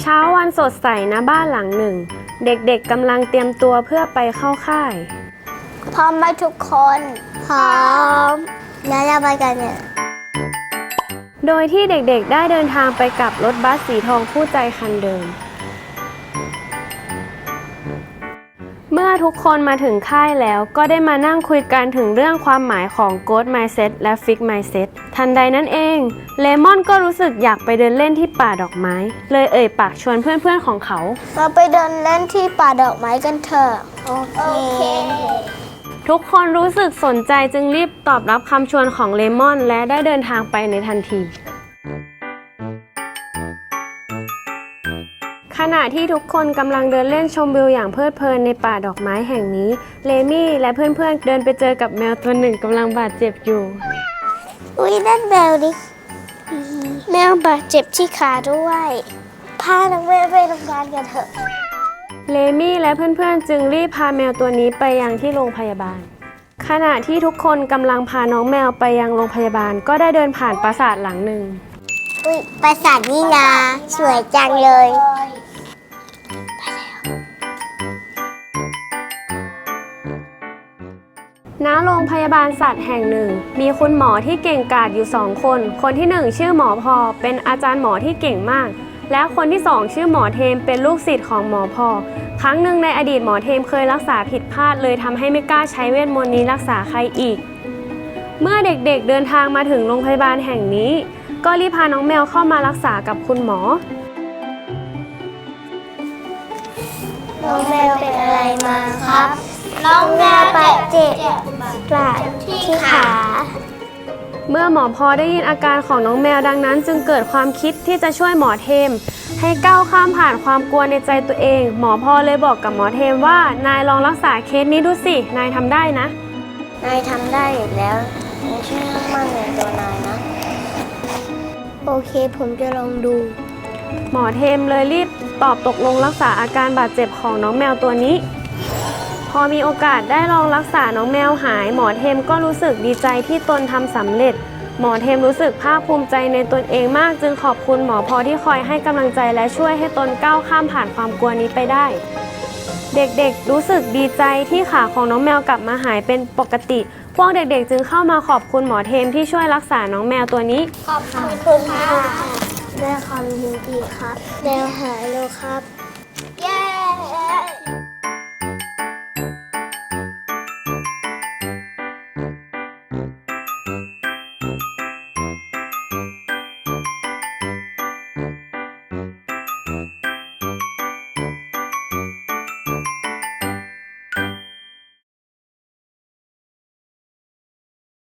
เช้าวันสดใสนะบ้านหลังหนึ่ง เด็กๆกำลังเตรียมตัวเพื่อไปเข้าค่าย พร้อมไหมทุกคน พร้อมแล้วเราไปกันเนี่ย โดยที่เด็กๆได้เดินทางไปกับรถบัสสีทองคู่ใจคันเดิม เมื่อทุกคนมาถึงค่ายแล้วก็ได้มานั่งคุยกันถึงเรื่องความหมายของ Ghost Mindset และ Fix Mindset ทันใดนั้นเอง เลมอนก็รู้สึกอยากไปเดินเล่นที่ป่าดอกไม้ เลยเอ่ยปากชวนเพื่อนๆของเขา เราไปเดินเล่นที่ป่าดอกไม้กันเถอะโอเค ทุกคนรู้สึกสนใจจึงรีบตอบรับคำชวนของเลมอน และได้เดินทางไปในทันที ขณะที่ทุกคนกำลังเดินเล่นชมวิวอย่างเพลิดเพลินในป่าดอกไม้แห่งนี้ เลมี่และเพื่อนๆเดินไปเจอกับแมวตัวหนึ่งกำลังบาดเจ็บอยู่ อุ้ยนั่นแมวดิแมวบาดเจ็บที่ขาด้วย พานักแม่ไปโรงพยาบาลกันเถอะ เลมี่และเพื่อนๆ จึงรีบพาแมวตัวนี้ไปยังที่โรงพยาบาล ขณะที่ทุกคนกำลังพาน้องแมวไปยังโรงพยาบาล ก็ได้เดินผ่านปราสาทหลังหนึ่ง อุ้ยปราสาทนี่นาสวยจังเลย ณโรงพยาบาลสัตว์แห่งหนึ่ง มีคุณหมอที่เก่งกาจอยู่สองคน คนที่หนึ่งชื่อหมอพอ เป็นอาจารย์หมอที่เก่งมาก และคนที่สองชื่อหมอเทมเป็นลูกศิษย์ของหมอพอ ครั้งหนึ่งในอดีตหมอเทมเคยรักษาผิดพลาดเลยทำให้ไม่กล้าใช้เวทมนต์นี้รักษาใครอีก เมื่อเด็กๆเดินทางมาถึงโรงพยาบาลแห่งนี้ ก็รีบพาน้องแมวเข้ามารักษากับคุณหมอ น้องแมวเป็นอะไรมา น้องแมวบาดเจ็บบาดที่ขา เมื่อหมอพอได้ยินอาการของน้องแมวดังนั้น จึงเกิดความคิดที่จะช่วยหมอเทม ให้ก้าวข้ามผ่านความกลัวในใจตัวเอง หมอพอเลยบอกกับหมอเทมว่านายลองรักษาเคสนี้ดูสิ นายทำได้นะ นายทำได้อยู่แล้วนายช่วยมั่นในตัวนายนะ โอเคผมจะลองดู หมอเทมเลยรีบตอบตกลงรักษาอาการบาดเจ็บของน้องแมวตัวนี้ พอมีโอกาสได้ลองรักษาน้องแมวหาย หมอเทมก็รู้สึกดีใจที่ตนทำสำเร็จ หมอเทมรู้สึกภาคภูมิใจในตนเองมาก จึงขอบคุณหมอพอที่คอยให้กำลังใจและช่วยให้ตนก้าวข้ามผ่านความกลัวนี้ไปได้ เด็กๆรู้สึกดีใจที่ขาของน้องแมวกลับมาหายเป็นปกติ พวกเด็กๆ จึงเข้ามาขอบคุณหมอเทมที่ช่วยรักษาน้องแมวตัวนี้ขอบคุณค่ะด้วยความยินดีครับแมวหายแล้วครับ